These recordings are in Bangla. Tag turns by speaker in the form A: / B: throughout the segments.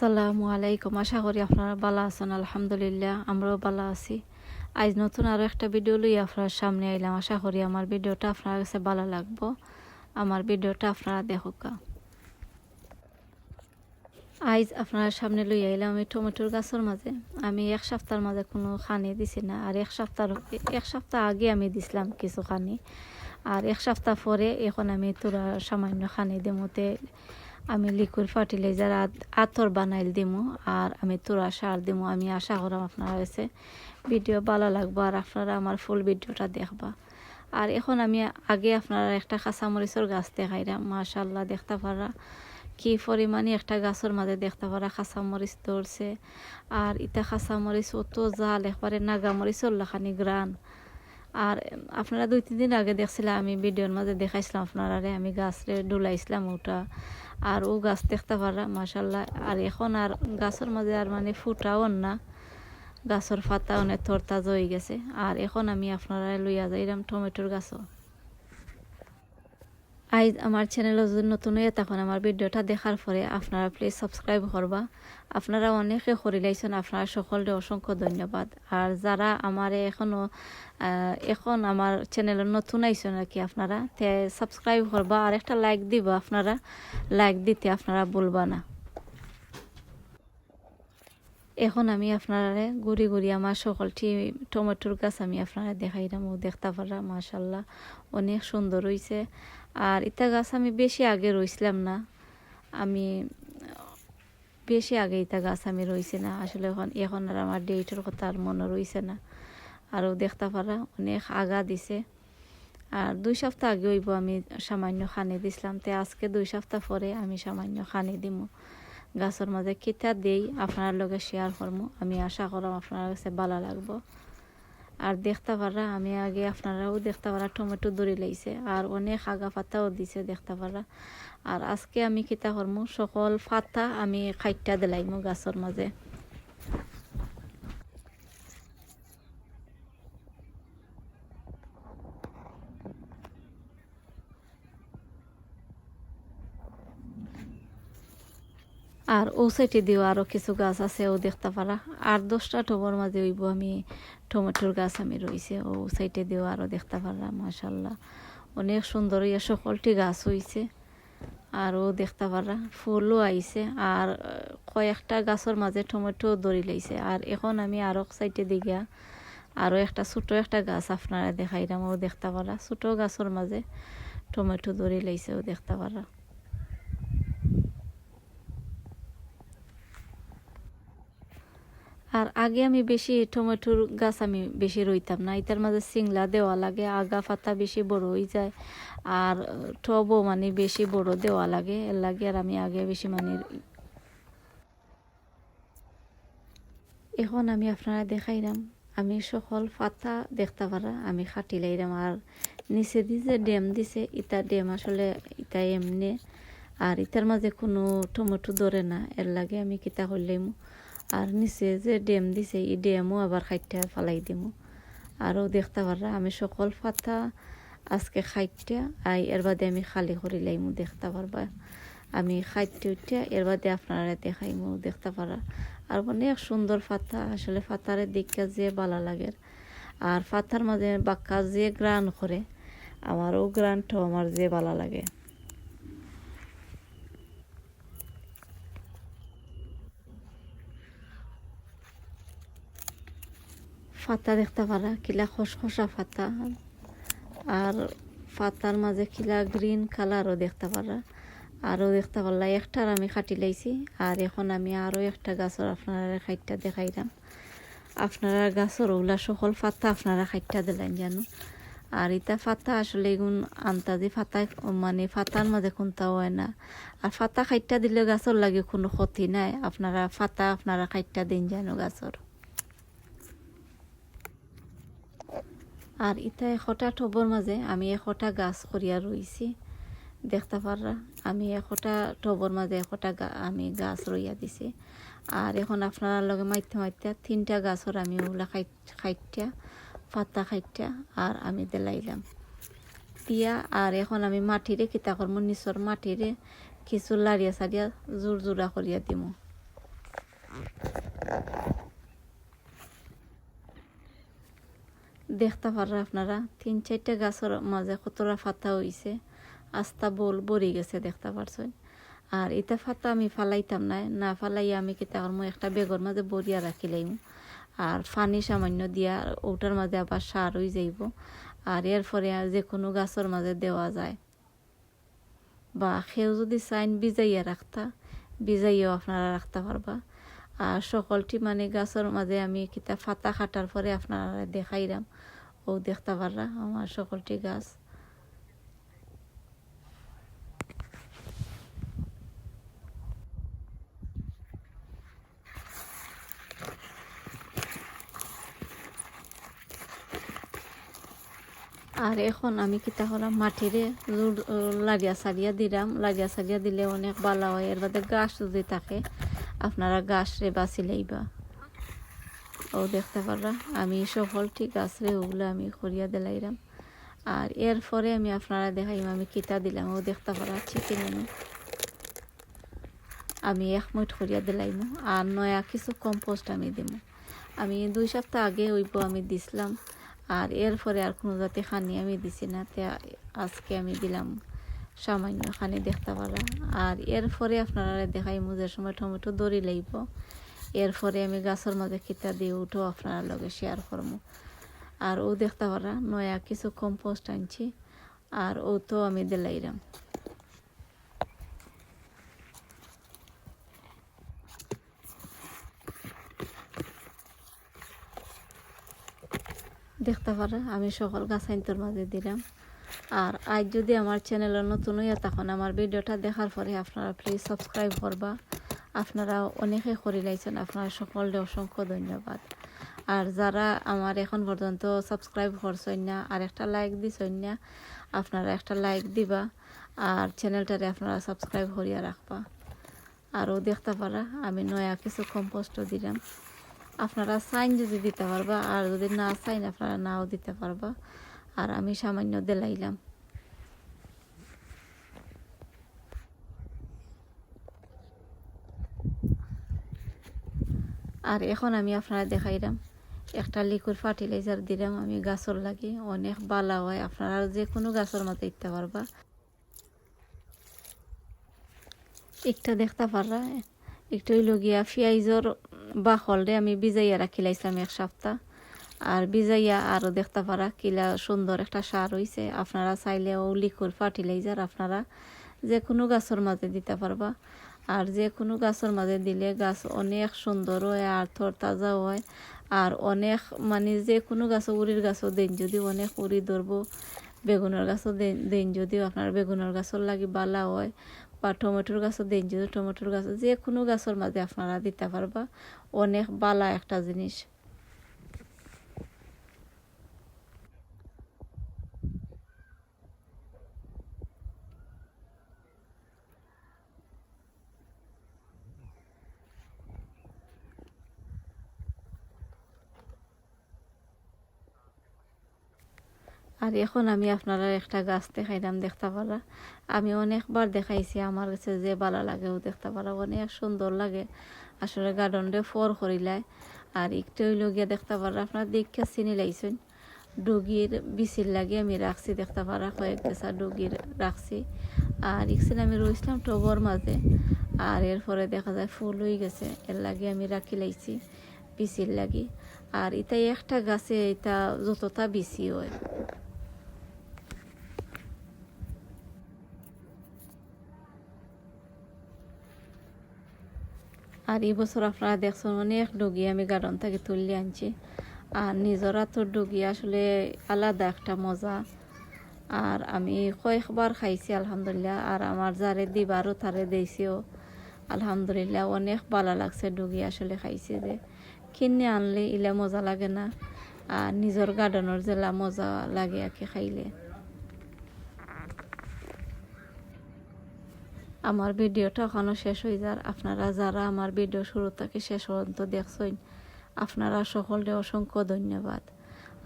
A: আসসালামু আলাইকুম। আশা করি আপনারা ভালো আছেন, আলহামদুলিল্লাহ, আমরাও ভালো আছি। আজ নতুন আরও একটা ভিডিও লই আপনার সামনে আইলাম। আশা করি আমার ভিডিওটা আপনার কাছে ভালো লাগবো। আমার ভিডিওটা আপনারা দেখুকা আজ আপনার সামনে লই আইলাম আমি টমেটোর গাছের মাঝে। আমি এক সপ্তাহের মাঝে কোনো খানি দিছি না। আর এক সপ্তাহ এক সপ্তাহ আগে আমি দিছিলাম কিছু খানি। আর এক সপ্তাহ পরে এখন আমি তোরা সামান্য খানি দেমতে আমি লিকুইড ফার্টিলাইজার আতর বানাইল দিমু, আর আমি তোরা সার দিমু। আমি আশা করাম আপনারা হয়েছে ভিডিও ভালো লাগবো, আর আপনারা আমার ফুল ভিডিওটা দেখবা। আর এখন আমি আগে আপনারা একটা কাঁচামরিচের গাছ দেখাইলাম মাশাল্লাহ দেখতে পারা কি পরিমাণে একটা গাছের মাঝে দেখতে পারা কাঁচামরিচ ধরছে। আর ইটা কাঁচামরিচ অত জাল, একবারে নাগামরিচর লাখানি গ্রান। আর আপনারা দুই, তিন দিন আগে দেখছিলাম আমি ভিডিওর মাঝে দেখাইছিলাম আপনারা আমি গাছরে ডুলাইছিলাম ওটা। আর ও গাছ দেখতে পারা মাসাল্লাহ আর এখন আর গাছের মাঝে আর মানে ফুটাও না। গাছের পাতা অনেক তরতাজ হয়ে গেছে। আর এখন আমি আপনারা লইয়া যাইলাম টমেটোর গাছও। আজ আমার চ্যানেলও যদি নতুন হয়ে তখন আমার ভিডিওটা দেখার পরে আপনারা প্লিজ সাবস্ক্রাইব করবা। আপনারা অনেকে করিলাইছেন আপনারা সকলকে অসংখ্য ধন্যবাদ। আর যারা আমার এখনও এখন আমার চ্যানেলে নতুন আইছেন আর কি আপনারা, তে সাবস্ক্রাইব করবা, আর একটা লাইক দিবা আপনারা। লাইক দিতে আপনারা বলবা না। এখন আমি আপনারা ঘুরি ঘুরি আমার সকলটি টমেটোর গাছ আমি আপনারা দেখাইলাম ও দেখতে পারা মাশাল্লাহ অনেক সুন্দর হয়েছে আর ইতা গাছ আমি বেশি আগে রইছিলাম না। আমি বেশি আগে ইটা গাছ আমি রইছি না। আসলে এখন এখন আর আমার ডেটের কথা আর মনে রইছে না। আরও দেখতে পারা অনেক আগা দিছে। আর দুই সপ্তাহ আগে হইব আমি সামান্য খানি দিছিলাম। তে আজকে দুই সপ্তাহ পরে আমি সামান্য খানি দিমু। গাছের মাঝে কিতা দেই আপনার লগে শেয়ার করব আমি আশা করলাম আপনার কাছে ভালো লাগবো। আর দেখতে পারা আমি আগে আপনারাও দেখতে পারা টমেটো দড়ি লাইছে, আর অনেক আগা পাতাও দিছে দেখতে পারা আর আজকে আমি কিতা করমু, সকল পাতা আমি খাইটা দিলাইমু গাছের মাঝে। আর ও সাইডে দিও আরও কিছু গাছ আছে, ও দেখতে পারা। আর দশটা টবর মাঝে হইব আমি, টমেটোর গাছ আমি রয়েছে ও সাইডে দিও আরও দেখতে পারা, মাশাল্লাহ। অনেক সুন্দর ইয়ে সকলটি গাছ হইছে, আর ও দেখতে পারা, ফুলও আইছে, আর কয়েকটা গাছের মাঝে টমেটো দড়ি লাইছে। আর এখন আমি আরও সাইডে দিঘা আরও একটা ছোটো একটা গাছ আপনারা দেখাইলাম ও দেখতে পারা, ছোটো গাছের মাঝে টমেটো দড়ি লাইছে, ও দেখতে পারা। আর আগে আমি বেশি টমেটোর গাছ আমি বেশি রইতাম না। এটার মাঝে সিংলা দেওয়া লাগে, আগা পাতা বেশি বড় হয়ে যায়, আর টবও মানে বেশি বড় দেওয়া লাগে। এর লাগে আর আমি আগে বেশি মানে এখন আমি আপনারা দেখাইলাম, আমি সকল ফাতা দেখতে পারা, আমি খাটি লাইলাম আর নিচে দিয়ে ড্যাম দিছে, ইটা ড্যাম আসলে ইটা এমনি, আর ইটার মাঝে কোনো টমেটো ধরে না। এর লাগে আমি কিতা করলাম আর নিচে যে ড্যাম দিছে, এই ড্যামও আবার খাইটা ফালাই দিমু। আরও দেখতে পারা আমি সকল পাতা আজকে খাইটা, আই এর বাদে আমি খালি করি লাইমু দেখতে পারবা। আমি খাইতে উঠে এর বাদে আপনারা দেখাইমু দেখতে পারা আর অনেক সুন্দর পাতা আসলে পাতারে দিকটা যে ভালো লাগে। আর পাতার মাঝে বাক্কা যে গ্রান করে, আমারও গ্রানটাও আমার যে ভালো লাগে। ফাতা দেখতে পারা, কিলা খসখসা ফাতা। আর ফাতার মাঝে কিলা গ্রিন কালারও দেখতে পারা। আরও দেখতে পারলা, একটার আমি খাটি লাইছি, আর এখন আমি আরও একটা গাছের আপনারা খাইটটা দেখাইলাম। আপনারা গাছের ওগুলা সকল ফাতা আপনারা খাইটটা দিলেন জানো আর ইটা ফাতা আসলে এগুন আন্তাজি ফাতা মানে ফাতার মাঝে কোনটা হয় না। আর ফাতা খাইটটা দিলে গাছের লাগে কোনো ক্ষতি নাই, আপনারা ফাতা আপনারা খাইটটা দিন জানো গাছের। আর ইটা এশটা টবর মাঝে আমি এশটা গাছ করিয়া রইছি দেখতে পাররা আমি এশটা টবর মাঝে এশটা আমি গাছ রইয়া দিছি। আর এখন আপনারা লগে মাইতে মাইতে তিনটা গাছর আমি ওগুলা খাই খাইটা পাতা খাইটা আর আমি দেলাইলাম। দিয়া আর এখন আমি মাটিরে কিতা করব নিচর মাটিরে কিছু লাড়িয়া সারিয়া জোর জোড়া করিয়া দিমু। দেখতে পারা আপনারা। তিন চারটা গাছের মাঝে কতটা ফাতা হইছে, আস্তা বল বড়ি গেছে দেখতে পারছেন। আর এটা ফাতা আমি ফালাইতাম না না ফালাইয়া আমি কিতা করব একটা বেগর মাঝে বরিয়া রাখিলাম আর পানি সামান্য দিয়া ওটার মাঝে আবার সার হয়ে যাইব। আর এর ফলে যে কোনো গাছের মাঝে দেওয়া যায়। বা সেও যদি চাইন বিজাইয়া রাখতা বিজাইয়াও আপনারা রাখতে পারবা। আর সকলটি মানে গাছের মাঝে আমি কিতা ফাতা খাটার পরে আপনারা দেখাইলাম ও দেখতে পাররা আমার সকলটি গাছ। আর এখন আমি কিতা করলাম মাটিরে লাড়িয়া সারিয়া দিলাম। লাড়িয়া সারিয়া দিলে অনেক ভালো হয়, এর বাদে গাছ যদি থাকে আপনারা গাছ রে বাঁচি লইবা। ও দেখতে পাররা আমি সকলটি গাছ রে ওগুলো আমি করিয়া দিলাইলাম আর এর পরে আমি আপনারা দেখাইম, আমি কিতা দিলাম, ও দেখতে পারা চিকেন আমি আমি এক মুঠ করিয়া দিলাইম, আর নয়া কিছু কম্পোস্ট আমি দিব আমি দুই সপ্তাহ আগে ওইব আমি দিছিলাম, আর এর পরে আর কোনো জাতি খানি আমি দিছি না, তে আজকে আমি দিলাম। সামান্য খানি দেখতে পারা আর এর পরে আপনারা দেখাই যে সময় টমেটো দড়ি লাগব এর পরে আমি গাছের মাঝে কিতা দিয়ে উঠো আপনার লগে শেয়ার করব। আর ও দেখতে পারা নয়া কিছু কম্পোস্ট আনছি। আর ও তো আমি দিলাইলাম। দেখতে পারা আমি সকল গাছ আইনটোর মাঝে দিলাম। আর আজ যদি আমার চ্যানেলের নতুন হইয়া তখন আমার ভিডিওটা দেখার পরে আপনারা প্লিজ সাবস্ক্রাইব করবা। আপনারা অনেকে করে লাইছেন, আপনারা সকলকে অসংখ্য ধন্যবাদ। আর যারা আমার এখন পর্যন্ত সাবস্ক্রাইব করছেন না, আর একটা লাইক দিছেন না, আপনারা একটা লাইক দিবা আর চ্যানেলটারে আপনারা সাবস্ক্রাইব করিয়া রাখবা। আরও দেখতে পারা, আমি নয়া কিছু কম্পোস্টও দিলাম। আপনারা সাইন যদি দিতে পারবা, আর যদি না সাইন আপনারা নাও দিতে পারবা। আর আমি সামান্য দেলাইলাম। আর এখন আমি আপনারা দেখাইলাম, একটা লিকুইড ফার্টিলাইজার দিলাম আমি গাছর লাগি, অনেক বালা হয়, আপনারা যে কোনো গাছের মতো দিতে পারবা। একটা দেখতে পাররা, একটু হইল গিয়া পেঁয়াজর বাখলরে আমি বিজাইয়া রাখি লাইছিলাম এক সপ্তাহ। আর বিজাইয়া আরও দেখতে পারা কিলা সুন্দর একটা সার হইছে। আপনারা চাইলে ও লিকুইড ফার্টিলাইজার আপনারা যে কোনো গাছের মাঝে দিতে পারবা। আর যে কোনো গাছের মাঝে দিলে গাছ অনেক সুন্দর হয়, আর থর তাজা হয়। আর অনেক মানে যে কোনো গাছ উড়ির গাছও দেন যদি অনেক উড়ি ধরবো, বেগুনের গাছও দেন দেন যদিও আপনার বেগুনের গাছর লাগি বালা হয় বা টমেটোর গাছও দেন যদি টমেটোর গাছ যে কোনো গাছের মাঝে আপনারা দিতে পারবা। অনেক বালা একটা জিনিস। আর এখন আমি আপনারা একটা গাছ দেখাইলাম, দেখতে পারা। আমি অনেকবার দেখাইছি, আমার কাছে যে ভালো লাগে ও দেখতে পারা, অনেক সুন্দর লাগে। আসলে গার্ডেনটা ফর করিলায়। আর একটু হইল গিয়া দেখতে পারা, আপনার দেখে চিনি লাইছেন। ডুগির বিচির লাগে আমি রাখছি, দেখতে পারা, কয়েক গেছা ডুগির রাখছি। আর ইকসিন আমি রইছিলাম টবর মাঝে, আর এরপরে দেখা যায় ফুল হয়ে গেছে, এর লাগে আমি রাখি লাইছি, বিচির লাগি। আর এটা একটা গাছে এটা যতটা বিচি হয়। আর এই বছর আপনারা দেখছেন অনেক ডুগি আমি গার্ডেন থেকে তুললে আনছি। আর নিজরা তো ডুগি আসলে আলাদা একটা মজা। আর আমি কয়েকবার খাইছি, আলহামদুলিল্লাহ। আর আমার যারে দিবারও তারে দিয়েছিও। আলহামদুলিল্লাহ অনেক ভালো লাগছে ডুগি আসলে খাইছি যে। কিনে আনলে ইলে মজা লাগে না। আর নিজের গার্ডেনের জেলা মজা লাগে আর কি খাইলে। আমার ভিডিওটা এখনও শেষ হয়ে যার। আপনারা যারা আমার ভিডিও শুরু থেকে শেষ পর্যন্ত দেখছেন, আপনারা সকলকে অসংখ্য ধন্যবাদ।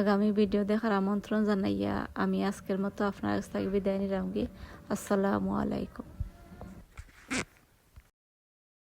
A: আগামী ভিডিও দেখার আমন্ত্রণ জানাইয়া আমি আজকের মতো আপনার কাছ থেকে বিদায় নিলাম কি আসসালামু আলাইকুম।